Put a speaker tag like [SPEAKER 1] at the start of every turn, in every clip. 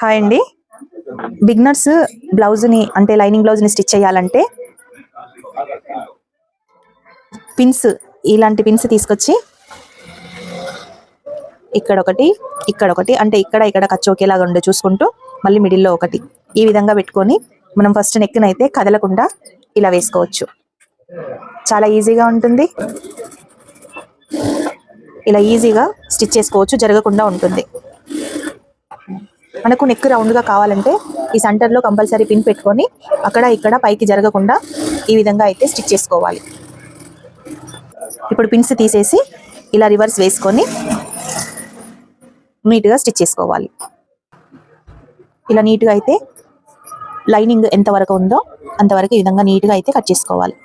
[SPEAKER 1] Hi అండి. Beginners బ్లౌజ్ని అంటే లైనింగ్ బ్లౌజ్ని స్టిచ్ చేయాలంటే పిన్స్ ఇలాంటి పిన్స్ తీసుకొచ్చి ఇక్కడ ఒకటి ఇక్కడ ఒకటి అంటే ఇక్కడ ఇక్కడ ఖర్చు ఒకేలాగా ఉండే చూసుకుంటూ మళ్ళీ మిడిల్లో ఒకటి. ఈ విధంగా పెట్టుకొని మనం ఫస్ట్ నెక్నైతే కదలకుండా ఇలా వేసుకోవచ్చు. చాలా ఈజీగా ఉంటుంది. ఇలా ఈజీగా స్టిచ్ చేసుకోవచ్చు జరగకుండా ఉంటుంది. మనకు నెక్ రౌండ్గా కావాలంటే ఈ సెంటర్లో కంపల్సరీ పిన్ పెట్టుకొని అక్కడ ఇక్కడ పైకి జరగకుండా ఈ విధంగా అయితే స్టిచ్ చేసుకోవాలి. ఇప్పుడు పిన్స్ తీసేసి ఇలా రివర్స్ వేసుకొని నీట్గా స్టిచ్ చేసుకోవాలి. ఇలా నీట్గా అయితే లైనింగ్ ఎంతవరకు ఉందో అంతవరకు ఈ విధంగా నీట్గా అయితే కట్ చేసుకోవాలి.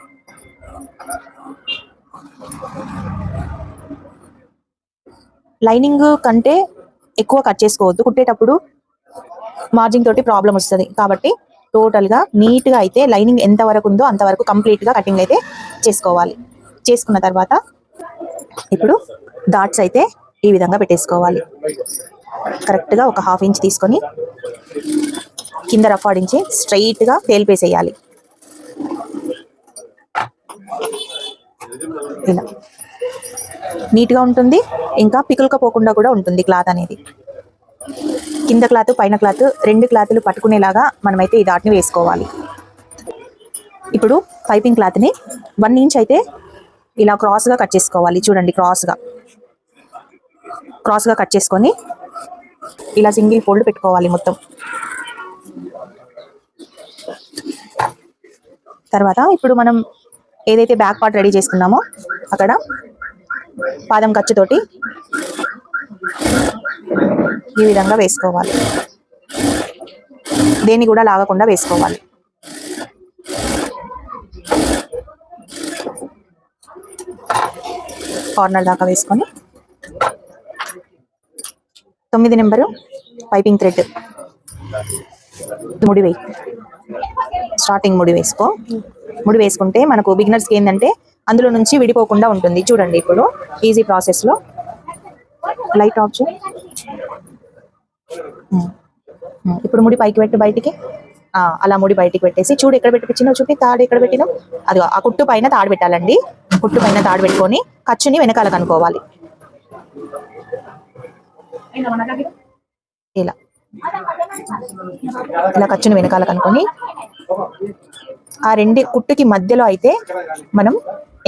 [SPEAKER 1] లైనింగ్ కంటే ఎక్కువ కట్ చేసుకోవద్దు. కుట్టేటప్పుడు మార్జింగ్ తోటి ప్రాబ్లం వస్తుంది. కాబట్టి టోటల్గా నీట్గా అయితే లైనింగ్ ఎంత వరకు ఉందో అంతవరకు కంప్లీట్గా కటింగ్ అయితే చేసుకోవాలి. చేసుకున్న తర్వాత ఇప్పుడు డాట్స్ అయితే ఈ విధంగా పెట్టేసుకోవాలి. కరెక్ట్గా ఒక హాఫ్ ఇంచ్ తీసుకొని కింద రఫ్ ఆడించి స్ట్రైట్గా తేలిపేసేయాలి ఇలా. నీట్గా ఉంటుంది. ఇంకా పికులుకపోకుండా కూడా ఉంటుంది క్లాత్ అనేది. కింద క్లాత్ పైన క్లాత్ రెండు క్లాతులు పట్టుకునేలాగా మనమైతే ఈ దాటిని వేసుకోవాలి. ఇప్పుడు పైపింగ్ క్లాత్ని వన్ ఇంచ్ అయితే ఇలా క్రాస్గా కట్ చేసుకోవాలి. చూడండి క్రాస్గా. క్రాస్గా కట్ చేసుకొని ఇలా సింగిల్ ఫోల్డ్ పెట్టుకోవాలి మొత్తం. తర్వాత ఇప్పుడు మనం ఏదైతే బ్యాక్ పార్ట్ రెడీ చేసుకున్నామో అక్కడ పాదం ఖర్చుతోటి ఈ విధంగా వేసుకోవాలి. దేన్ని కూడా లాగకుండా వేసుకోవాలి. కార్నర్ దాకా వేసుకొని తొమ్మిది నెంబరు పైపింగ్ థ్రెడ్ ముడి వేయి. స్టార్టింగ్ ముడి వేసుకో. ముడి వేసుకుంటే మనకు బిగినర్స్కి ఏంటంటే అందులో నుంచి విడిపోకుండా ఉంటుంది. చూడండి ఇప్పుడు ఈజీ ప్రాసెస్లో. లైట్ ఆప్షన్ ఇప్పుడు ముడి పైకి పెట్టి బయటికి. అలా ముడి బయటికి పెట్టేసి చూడు ఎక్కడ పెట్టినావు చూపి తాడు ఎక్కడ పెట్టినావు అది ఆ కుట్టు పైన తాడు పెట్టాలండి. కుట్టు పైన తాడు పెట్టుకొని ఖర్చుని వెనకాల కనుక్కోవాలి. ఇలా. ఇలా ఖర్చుని వెనకాల కనుక్కొని ఆ రెండు కుట్టుకి మధ్యలో అయితే మనం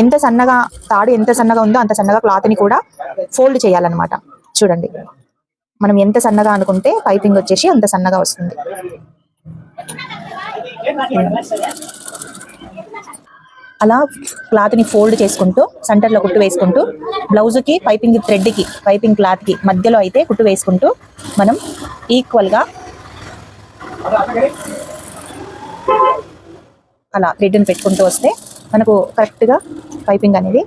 [SPEAKER 1] ఎంత సన్నగా తాడు ఎంత సన్నగా ఉందో అంత సన్నగా క్లాత్ని కూడా ఫోల్డ్ చేయాలన్నమాట. చూడండి. మనం ఎంత సన్నగా అనుకుంటే పైపింగ్ వచ్చేసి అంత సన్నగా వస్తుంది. అలా క్లాత్ని ఫోల్డ్ చేసుకుంటూ సెంటర్లో కుట్టు వేసుకుంటూ బ్లౌజ్కి పైపింగ్ థ్రెడ్కి పైపింగ్ క్లాత్కి మధ్యలో అయితే కుట్టు వేసుకుంటూ మనం ఈక్వల్గా అలా థ్రెడ్ని పెట్టుకుంటూ వస్తే మనకు కరెక్ట్గా పైపింగ్ అనేది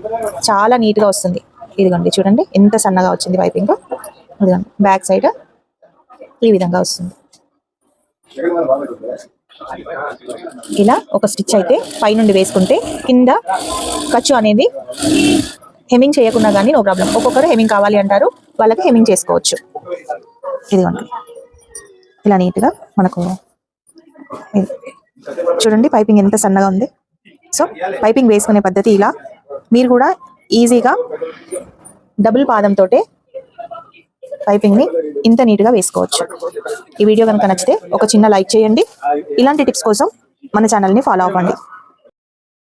[SPEAKER 1] చాలా నీట్గా వస్తుంది. ఇదిగోండి చూడండి ఎంత సన్నగా వచ్చింది పైపింగ్. బ్యాక్ సైడ్ ఈ విధంగా వస్తుంది. ఇలా ఒక స్టిచ్ అయితే పైనుండి వేసుకుంటే కింద ఖర్చు అనేది హెమింగ్ చేయకుండా కానీ నో ప్రాబ్లం ఒక్కొక్కరు హెమింగ్ కావాలి అంటారు వాళ్ళకి హెమింగ్ చేసుకోవచ్చు. ఇదిగోండి. ఇలా నీట్గా మనకు ఇది. చూడండి పైపింగ్ ఎంత సన్నగా ఉంది. సో పైపింగ్ వేసుకునే పద్ధతి ఇలా. మీరు కూడా ఈజీగా డబుల్ పాదంతో పైపింగ్ని ఇంత నీట్గా వేసుకోవచ్చు. ఈ వీడియో కనుక నచ్చితే ఒక చిన్న లైక్ చేయండి. ఇలాంటి టిప్స్ కోసం మన ఛానల్ని ఫాలో అవ్వండి.